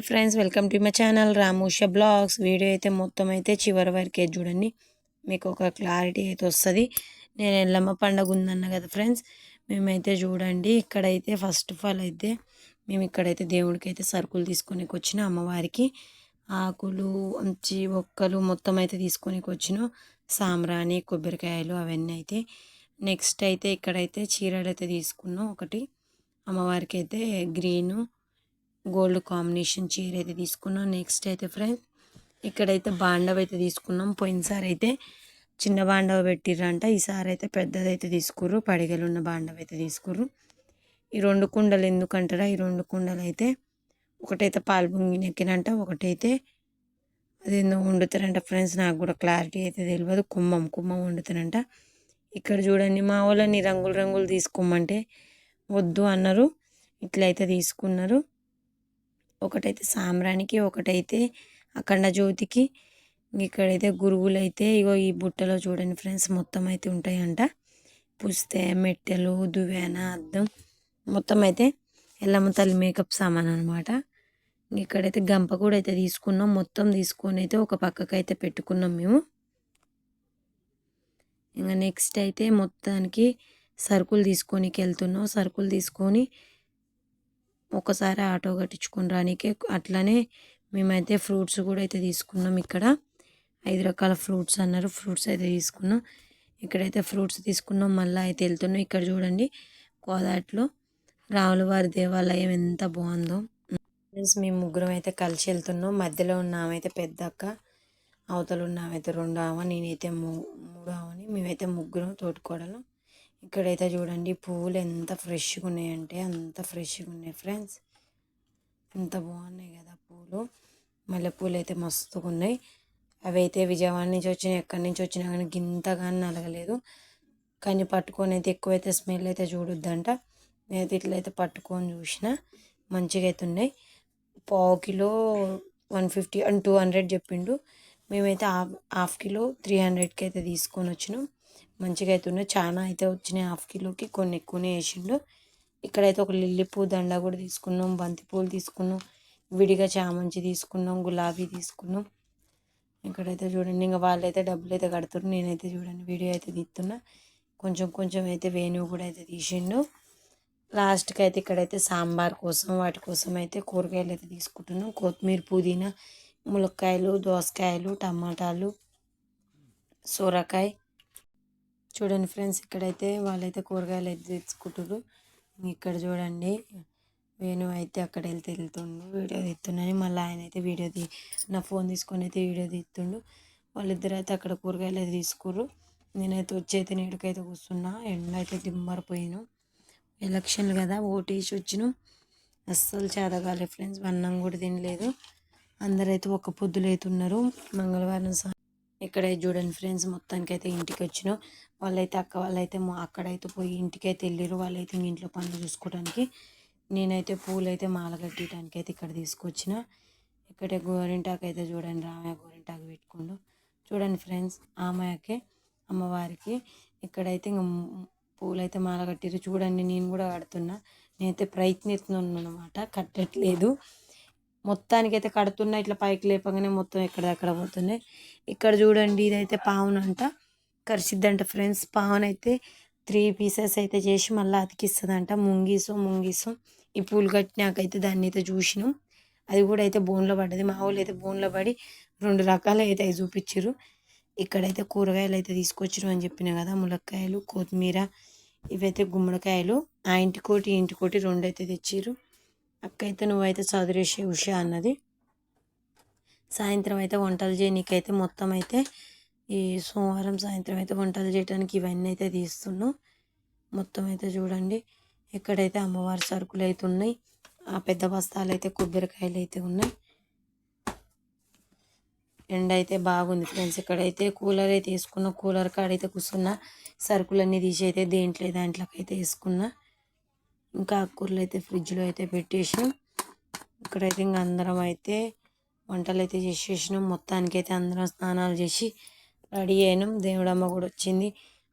Hi friends welcome to my channel Ramusha vlogs. Video అయితే మొత్తం అయితే చివరి వరకే చూడండి. మీకు ఒక క్లారిటీ అయితే వస్తుంది. నేను ఎల్లమ్మ పండగ ఉందన్న కదా ఫ్రెండ్స్ మేమైతే చూడండి. ఇక్కడైతే ఫస్ట్ ఆఫ్ ఆల్ అయితే మేము ఇక్కడైతే దేవుడికి అయితే సరుకులు తీసుకొని వచ్చిన అమ్మవారికి. ఆకులు మంచి ఒక్కలు మొత్తం అయితే తీసుకొని వచ్చిన. సాంబ్రాణి కొబ్బరికాయలు అవన్నీ అయితే. నెక్స్ట్ అయితే ఇక్కడైతే చీరలు అయితే తీసుకున్నాం. ఒకటి అమ్మవారికి అయితే గ్రీను గోల్డ్ కాంబినేషన్ చీర అయితే తీసుకున్నాం. నెక్స్ట్ అయితే ఫ్రెండ్స్ ఇక్కడైతే బాండవ అయితే తీసుకున్నాం. పోయినసారి అయితే చిన్న బాండవ పెట్టిర్రంట. ఈసారి అయితే పెద్దదైతే తీసుకుర్రు. పడిగలు ఉన్న బాండవ అయితే తీసుకుర్రు. ఈ రెండు కుండలు ఎందుకంటారా? ఈ రెండు కుండలు అయితే ఒకటైతే పాలు పొంగి నెక్కినంట ఒకటైతే అదేందో వండుతారంట ఫ్రెండ్స్ నాకు కూడా క్లారిటీ అయితే తెలియదు కుమ్మం కుమ్మం వండుతారంట. ఇక్కడ చూడండి మా వాళ్ళని రంగులు రంగులు తీసుకోమంటే వద్దు అన్నారు. ఇట్లయితే తీసుకున్నారు. ఒకటైతే సాంబ్రానికి ఒకటైతే అఖండ జ్యోతికి ఇక్కడైతే గురువులు అయితే ఇగో ఈ బుట్టలో చూడండి ఫ్రెండ్స్ మొత్తం అయితే ఉంటాయంట. పుస్తే మెట్టెలు దువ్యాన అద్దం. మొత్తం అయితే ఎల్లమ్మ తల్లి మేకప్ సామాన్ అనమాట ఇక్కడైతే గంప కూడా అయితే తీసుకున్నాం. మొత్తం తీసుకొని అయితే ఒక పక్కకు అయితే పెట్టుకున్నాం మేము. ఇంకా నెక్స్ట్ అయితే మొత్తానికి సరుకులు తీసుకొని వెళ్తున్నాం సరుకులు తీసుకొని ఒకసారి ఆటో కట్టించుకుని రానికి అట్లనే మేమైతే ఫ్రూట్స్ కూడా అయితే తీసుకున్నాం ఇక్కడ. ఐదు రకాల ఫ్రూట్స్ అన్నారు. ఫ్రూట్స్ అయితే తీసుకున్నాం. ఇక్కడైతే ఫ్రూట్స్ తీసుకున్నాం. మళ్ళీ అయితే వెళ్తున్నాం. ఇక్కడ చూడండి కోదాట్లో. రావులవారి దేవాలయం ఎంత బాగుందో. ఫ్రెండ్స్ మేము ముగ్గురం అయితే కలిసి వెళ్తున్నాం. మధ్యలో ఉన్న ఆమె అయితే పెద్ద అక్క అవతలు ఉన్న ఆమె అయితే రెండు ఆమె నేనైతే మూ మూడు ఆమెని. మేమైతే ముగ్గురం తోడుకోవడం ఇక్కడైతే చూడండి పువ్వులు ఎంత ఫ్రెష్గా ఉన్నాయంటే అంత ఫ్రెష్గా ఉన్నాయి ఫ్రెండ్స్. ఎంత బాగున్నాయి కదా పూలు. మల్లెపూలు అయితే మస్తుగా ఉన్నాయి. అవి అయితే విజయవాడ నుంచి వచ్చినాయి ఎక్కడి నుంచి వచ్చినా కానీ గింతగానే కానీ నలగలేదు. కానీ పట్టుకొని అయితే ఎక్కువైతే స్మెల్ అయితే చూడొద్దంట. నేనైతే ఇట్లయితే పట్టుకొని చూసిన మంచిగా అయితే ఉన్నాయి. పావు kilo one fifty and two hundred చెప్పిండు. మేమైతే హాఫ్ హాఫ్ కిలో త్రీ హండ్రెడ్కి అయితే తీసుకొని వచ్చినాం. మంచిగా అయితే ఉన్నాయి చాలా అయితే వచ్చినాయి. హాఫ్ కిలోకి కొన్ని ఎక్కువనే వేసిండు. ఇక్కడైతే ఒక లిల్లీ పూ దండ కూడా తీసుకున్నాం. బంతి పూలు తీసుకున్నాం. విడిగా చామంచి తీసుకున్నాం. గులాబీ తీసుకున్నాం. ఇక్కడైతే చూడండి. ఇంకా వాళ్ళైతే డబ్బులు అయితే కడుతున్నారు నేనైతే చూడండి. వీడియో అయితే తీస్తున్నా. కొంచెం కొంచెం అయితే వేణువు కూడా అయితే తీసిండు. లాస్ట్కి అయితే ఇక్కడైతే సాంబార్ కోసం వాటి కోసం అయితే కూరగాయలు అయితే తీసుకుంటున్నాం. కొత్తిమీర పుదీనా ములక్కాయలు దోసకాయలు టమాటాలు సొరకాయ చూడండి ఫ్రెండ్స్ ఇక్కడైతే వాళ్ళైతే కూరగాయలు అయితే తెచ్చుకుంటారు ఇక్కడ చూడండి వేణు అయితే అక్కడ వెళ్తే వెళ్తుండు వీడియో తీస్తున్నాను మళ్ళీ ఆయన అయితే వీడియో తీ నా ఫోన్ తీసుకొని అయితే వీడియో తీస్తుండు. వాళ్ళిద్దరు అయితే అక్కడ కూరగాయలు అయితే తీసుకుర్రు. నేనైతే వచ్చి అయితే నీడికైతే కూర్చున్నా ఎండ అయితే దిమ్మరిపోయాను. ఎలక్షన్లు కదా ఓటేసి వచ్చిన. అస్సలు చేదగాలి ఫ్రెండ్స్ అన్నం కూడా తినలేదు. అందరైతే ఒక పొద్దులు ఉన్నారు. మంగళవారం ఇక్కడైతే చూడండి ఫ్రెండ్స్ మొత్తానికి అయితే ఇంటికి వచ్చినాం వాళ్ళైతే అక్క వాళ్ళైతే అక్కడైతే పోయి ఇంటికి అయితే వెళ్ళారు వాళ్ళైతే ఇంట్లో పనులు చూసుకోవడానికి. నేనైతే పూలైతే మాల కట్టడానికి అయితే ఇక్కడ తీసుకొచ్చిన. ఇక్కడ గోరింటాకు అయితే చూడండి రామయ్య గోరింటాకు పెట్టుకుండు. చూడండి ఫ్రెండ్స్ ఆమెకే అమ్మవారికి. ఇక్కడైతే ఇంకా పూలైతే మాల కట్టిరు చూడండి నేను కూడా కడుతున్నా. నేనైతే ప్రయత్నిస్తున్నాను అనమాట కట్టట్లేదు. మొత్తానికి అయితే కడుతున్నా ఇట్లా పైకి లేపగానే మొత్తం ఎక్కడెక్కడ పోతున్నాయి. ఇక్కడ చూడండి ఇదైతే పావునంట. కరిసిద్దంట ఫ్రెండ్స్ పావునైతే అయితే త్రీ పీసెస్ అయితే చేసి మళ్ళీ అతికిస్తుందంట. ముంగీసం ముంగీసం. ఈ పూలు కట్టినాకైతే దాన్ని అయితే చూసినాం. అది కూడా అయితే బోన్లో పడ్డది. మా వాళ్ళు అయితే బోన్లో పడి రెండు రకాలు అయితే చూపించారు ఇక్కడైతే కూరగాయలు అయితే తీసుకొచ్చారు అని చెప్పిన కదా ములక్కాయలు కొత్తిమీర ఇవైతే గుమ్మడికాయలు. ఆ ఇంటికోటి ఇంటికోటి రెండు అయితే తెచ్చిర్రు. అక్కయితే నువ్వైతే చదురేసే ఉషా అన్నది. సాయంత్రం అయితే వంటలు చేయనీకైతే మొత్తం అయితే ఈ సోమవారం సాయంత్రం అయితే వంటలు చేయడానికి ఇవన్నీ అయితే తీస్తున్నాం. మొత్తం అయితే చూడండి ఎక్కడైతే అమ్మవారి సరుకులు అయితే ఉన్నాయి ఆ పెద్ద బస్తాలు అయితే కొబ్బరికాయలు అయితే ఉన్నాయి. ఎండ అయితే బాగుంది ఫ్రెండ్స్ ఇక్కడైతే కూలర్ అయితే వేసుకున్న కూలర్ కాడైతే కూర్చున్న సరుకులన్నీ తీసి అయితే దేంట్లో దాంట్లోకి అయితే వేసుకున్నా. ఇంకా ఆకుకూరలు అయితే ఫ్రిడ్జ్లో అయితే పెట్టేసాం ఇక్కడైతే ఇంకా అందరం అయితే వంటలు అయితే చేసేసినాం. మొత్తానికి అయితే అందరం స్నానాలు చేసి రెడీ అయినాం. దేవుడమ్మ కూడా వచ్చింది.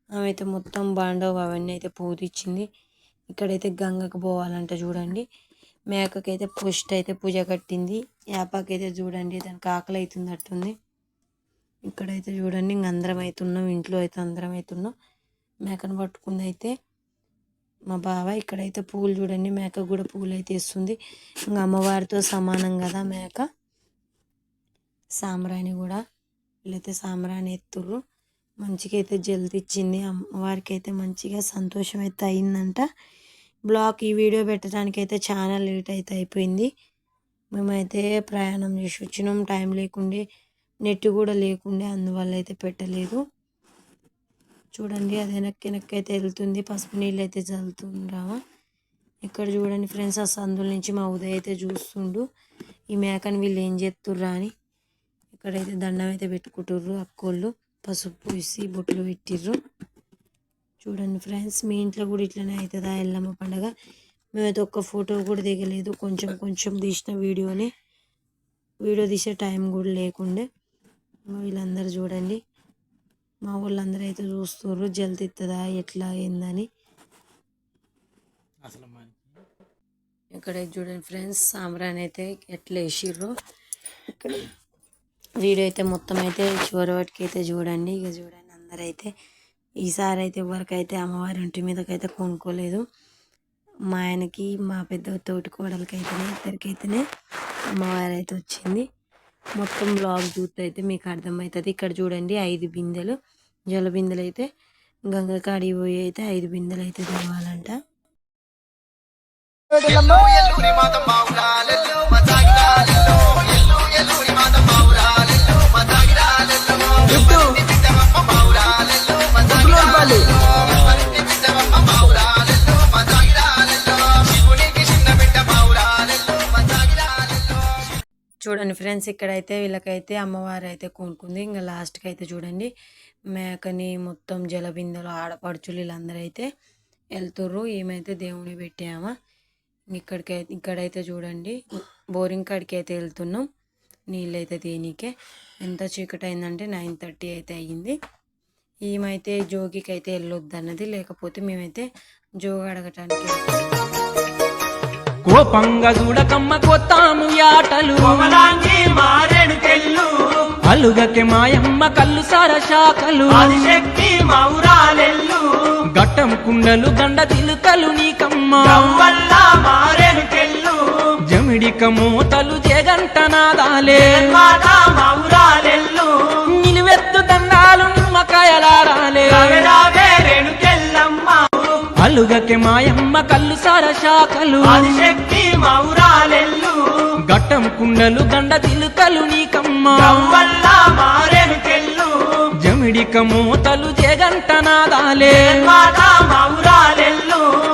ఆమె అయితే మొత్తం బాండవ్ అవన్నీ అయితే పూతిచ్చింది ఇక్కడైతే గంగకు పోవాలంట చూడండి. మేకకైతే పుష్టి అయితే పూజ కట్టింది. యాపాకైతే చూడండి దానికి ఆకలి అవుతుంది అట్టుంది ఇక్కడైతే చూడండి ఇంక అందరం అవుతున్నాం ఇంట్లో అయితే అందరం అవుతున్నాం మేకను పట్టుకుంది అయితే మా బావ ఇక్కడైతే పూలు చూడండి మేక కూడా పూలు అయితే ఇస్తుంది ఇంకా అమ్మవారితో సమానం కదా మేక. సాంబ్రాణి కూడా వీళ్ళైతే సాంబ్రాణి ఎత్తుర్రు. మంచిగా అయితే జల్ది ఇచ్చింది అమ్మవారికి అయితే మంచిగా సంతోషం అయితే అయిందంట. బ్లాగ్ ఈ వీడియో పెట్టడానికి అయితే చాలా లేట్ అయితే అయిపోయింది. మేమైతే ప్రయాణం చేసి వచ్చినాం. టైం లేకుండే నెట్ కూడా లేకుండే అందువల్ల అయితే పెట్టలేదు. చూడండి అది వెనక్కి వెనక్కి అయితే వెళ్తుంది. పసుపు నీళ్ళు అయితే చల్లుతుండ్రా ఇక్కడ చూడండి ఫ్రెండ్స్ ఆ సందుల నుంచి మా ఉదయ్ అయితే చూస్తుండు. ఈ మేకని వీళ్ళు ఏం చేస్తుర్రా అని. ఇక్కడైతే దండం అయితే పెట్టుకుంటుర్రు అక్కోళ్ళు. పసుపు పూసి బొట్లు పెట్టిర్రు. చూడండి ఫ్రెండ్స్ మీ ఇంట్లో కూడా ఇట్లనే అవుతుందా ఎల్లమ్మ పండగ? మేమైతే ఒక్క ఫోటో కూడా దిగలేదు. కొంచెం కొంచెం తీసిన వీడియోని. వీడియో తీసే టైం కూడా లేకుండే. వీళ్ళందరూ చూడండి. మా వాళ్ళందరూ అయితే చూస్తుర్రు జల్ది ఇస్తుందా ఎట్లా ఏందని. ఇక్కడ చూడండి ఫ్రెండ్స్ సాంబ్రాన్ అయితే ఎట్లా వేసిర్రు. ఇక్కడ వీడియో అయితే మొత్తం అయితే చివరి వాటికి అయితే చూడండి. ఇక చూడండి అందరైతే. ఈసారి అయితే ఎవరికైతే అమ్మవారి ఇంటి మీదకైతే కొనుక్కోలేదు మా ఆయనకి మా పెద్ద తోటి కోడలకి అయితేనే ఇద్దరికైతేనే అమ్మవారు అయితే వచ్చింది. మొత్తం బ్లాగ్ చూస్తే అయితే మీకు అర్థమవుతుంది. ఇక్కడ చూడండి ఐదు బిందెలు. జల బిందెలు అయితే గంగ పోయి అయితే ఐదు బిందెలు అయితే తేవాలంట ఎల్లూరి మాత చూడండి ఫ్రెండ్స్ ఇక్కడైతే వీళ్ళకైతే అమ్మవారు అయితే కొనుక్కుంది ఇంకా లాస్ట్కి అయితే చూడండి మేకని మొత్తం జలబిందెలు ఆడపడుచులు వీళ్ళందరూ అయితే వెళ్తుర్రు ఏమైతే దేవుని పెట్టామా. ఇక్కడికైతే ఇక్కడైతే చూడండి బోరింగ్ కాడికి అయితే వెళ్తున్నాం నీళ్ళు అయితే దేనికే ఎంత చీకటి అయిందంటే నైన్ థర్టీ అయితే అయ్యింది. ఈమైతే జోగికి అయితే వెళ్ళొద్దు అన్నది లేకపోతే మేమైతే జోగి అడగటానికి కోపంగా చూడకమ్మ కొత్తాము యాటలు అలుగకి మాయమ్మ కళ్ళు సార శాఖలు మౌరాలెల్లు గట్టం కుండలు గండ తిలుకలు నీకమ్మ. జమిడిక మూతలు జగంట నాదాలే. మౌరాలెల్లు నిలువెత్తు దండాలు నిమ్మకాయలారాలే అలుగకి మాయమ్మ కళ్ళు సార శాఖలు ఆదిశక్తి మౌరాలెల్లు. గట్టం కుండలు గండ తిలుకలు నీకమ్మ. గవ్వల్ల మారెడుకెళ్ళు జమిడిక మూతలు జగంట నాదాలే. మౌరాలెల్లు.